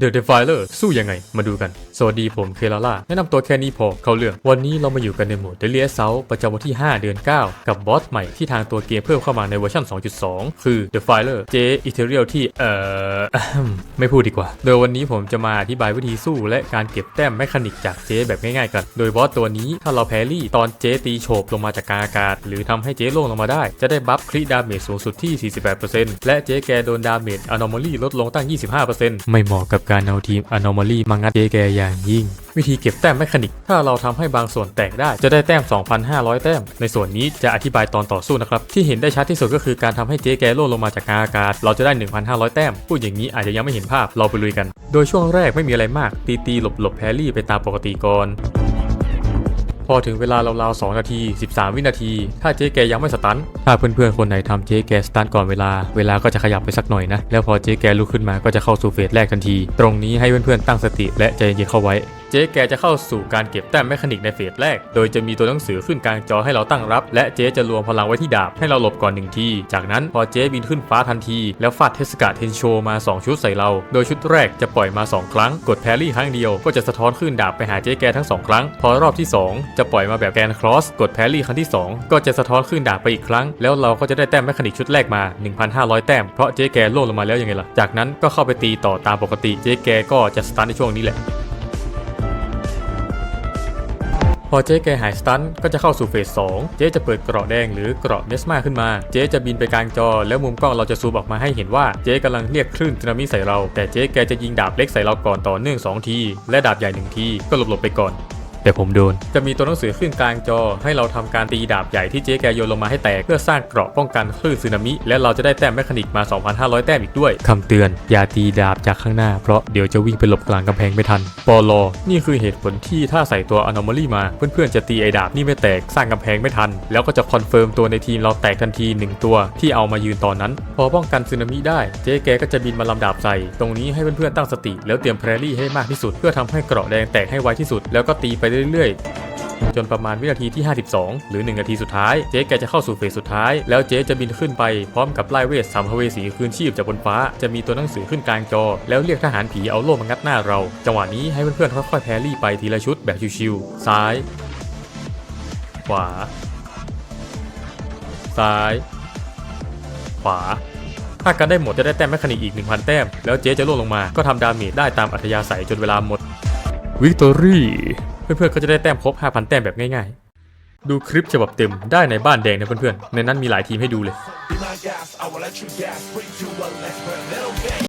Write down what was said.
The Defiler สู้ยังไง มาดูกัน สวัสดีผมเคลาล่า แนะนำตัวแค่นี้พอ เข้าเรื่อง วันนี้เรามาอยู่กันในโหมด Daily Assault ประจำวันที่ 5 เดือน 9 กับบอสใหม่ที่ทางตัวเกมเพิ่มเข้ามาในเวอร์ชัน2.2 คือ The Filer J Ethereal ที่ เอ่ออะฮึ่มไม่พูดดีกว่า โดยวันนี้ผมจะมาอธิบายวิธีสู้และการเก็บแต้มแมคานิกจากเจแบบง่ายๆกัน โดยบอสตัวนี้ถ้าเราแพรี่ตอนเจตีโฉบลงมาจากกลางอากาศ หรือทำให้เจล่วงลงมาได้ จะได้บัฟคริดาเมจสูงสุดที่ 48%และเจแกโดนดาเมจอ n o m a l y ลดลงตั้ง 25%ไม่เหมาะกับการเอาทีม Anomaly มางัดเจแกอย่างยิ่ง วิธีเก็บแต้มแมคานิก ถ้าเราทำให้บางส่วนแตกได้จะได้แต้ม 2,500 แต้ม ในส่วนนี้จะอธิบายตอนต่อสู้นะครับ ที่เห็นได้ชัดที่สุดก็คือการทำให้เจ๊แกโล่ลงมาจากกางอากาศ เราจะได้ 1,500 แต้ม พูดอย่างนี้อาจจะยังไม่เห็นภาพเราไปลุยกัน โดยช่วงแรกไม่มีอะไรมากตีตีหลบหลบแพรี่ไปตามปกติก่อน พอถึงเวลาราวๆ2นาที 13 วินาที ถ้าเจ๊แกยังไม่สตัน ถ้าเพื่อนๆคนไหนทำเจ๊แกสตันก่อนเวลา เวลาก็จะขยับไปสักหน่อยนะ แล้วพอเจ๊แกลุกขึ้นมาก็จะเข้าสู่เฟสแรกทันที ตรงนี้ให้เพื่อนๆตั้งสติและใจเย็นเข้าไว้ เจ๊แกจะเข้าสู่การเก็บแต้มแมคานิกในเฟสแรก โดยจะมีตัวหนังสือขึ้นกลางจอให้เราตั้งรับ และเจ๊จะรวมพลังไว้ที่ดาบให้เราหลบก่อนหนึ่งที จากนั้นพอเจ๊บินขึ้นฟ้าทันที แล้วฟาดเทสกาเทนโชมา 2 ชุดใส่เรา โดยชุดแรกจะปล่อยมา 2 ครั้ง กดแพรรี่ครั้งเดียวก็จะสะท้อนขึ้นดาบไปหาเจ๊แกทั้ง 2 ครั้ง พอรอบที่ 2 จะปล่อยมาแบบแกนครอส กดแพรรี่ครั้งที่ 2 ก็จะสะท้อนขึ้นดาบไปอีกครั้ง แล้วเราก็จะได้แต้มแมคานิกชุดแรกมา 1,500 แต้ม เพราะเจ๊แกล่งลงมาแล้วยังไงล่ะ จากนั้นก็เข้าไปตีต่อตามปกติ เจ๊แกก็จะสตาร์ทในช่วงนี้แหละ พอเจ๊แกหายสตันก็จะเข้าสู่เฟส2เจ๊จะเปิดเกราะแดงหรือเกราะเนสมาขึ้นมา เจ๊จะบินไปกลางจอ แล้วมุมกล้องเราจะซูมออกมาให้เห็นว่าเจ๊กำลังเรียกคลื่นสึนามิใส่เรา แต่เจ๊แกจะยิงดาบเล็กใส่เราก่อนต่อเนื่อง2ทีและดาบใหญ่1ทีก็หลบๆไปก่อน แต่ผมโดน จะมีตัวหนังสือขึ้นกลางจอ ให้เราทำการตีดาบใหญ่ที่เจ๊แกโยนลงมาให้แตก เพื่อสร้างเกราะป้องกันคลื่นสึนามิ และเราจะได้แต้มแมคานิกมา 2,500 แต้มอีกด้วยคำเตือน อย่าตีดาบจากข้างหน้า เพราะเดี๋ยวจะวิ่งไปหลบกลางกำแพงไม่ทันปอลอนี่คือเหตุผลที่ถ้าใส่ตัว Anomaly มาเพื่อนๆจะตีไอ้ดาบนี่ไม่แตกสร้างกำแพงไม่ทัน แล้วก็จะคอนเฟิร์มตัวในทีมเราแตกทันทีหนึ่งตัวที่เอามายืนตอนนั้น พอป้องกันสึนามิได้เจ๊แกก็จะบินมาลำดาบใส่ตรงนี้ให้เพื่อนๆตั้งสติ แล้วเตรียมแพรรี่ให้มากที่สุด เพื่อทำให้เกราะแดงแตกให้ไวที่สุดแล้วก็ตีไปเรื่อยๆ จนประมาณวินาทีที่ 52 หรือ 1 นาทีสุดท้าย เจ๊แกจะเข้าสู่เฟสสุดท้าย แล้วเจ๊จะบินขึ้นไปพร้อมกับไล่เวทสามภเวสีคืนชีพจากบนฟ้า จะมีตัวหนังสือขึ้นกลางจอ แล้วเรียกทหารผีเอาโล่มางัดหน้าเรา จังหวะนี้ให้เพื่อนๆค่อยๆแพรรี่ไปทีละชุดแบบชิวๆ ซ้าย ขวา ซ้าย ขวาถ้ากันได้หมดจะได้แต้มแมคานิกอีก 1,000 แต้ม แล้วเจ๊จะล่วงลงมา ก็ทำดาเมจได้ตามอัธยาศัยจนเวลาหมดวิกตอรี่ เพื่อนๆก็จะได้แต้มครบ 5,000 แต้มแบบง่ายๆ ดูคลิปฉบับเต็มได้ในบ้านแดงนะเพื่อนๆ ในนั้นมีหลายทีมให้ดูเลย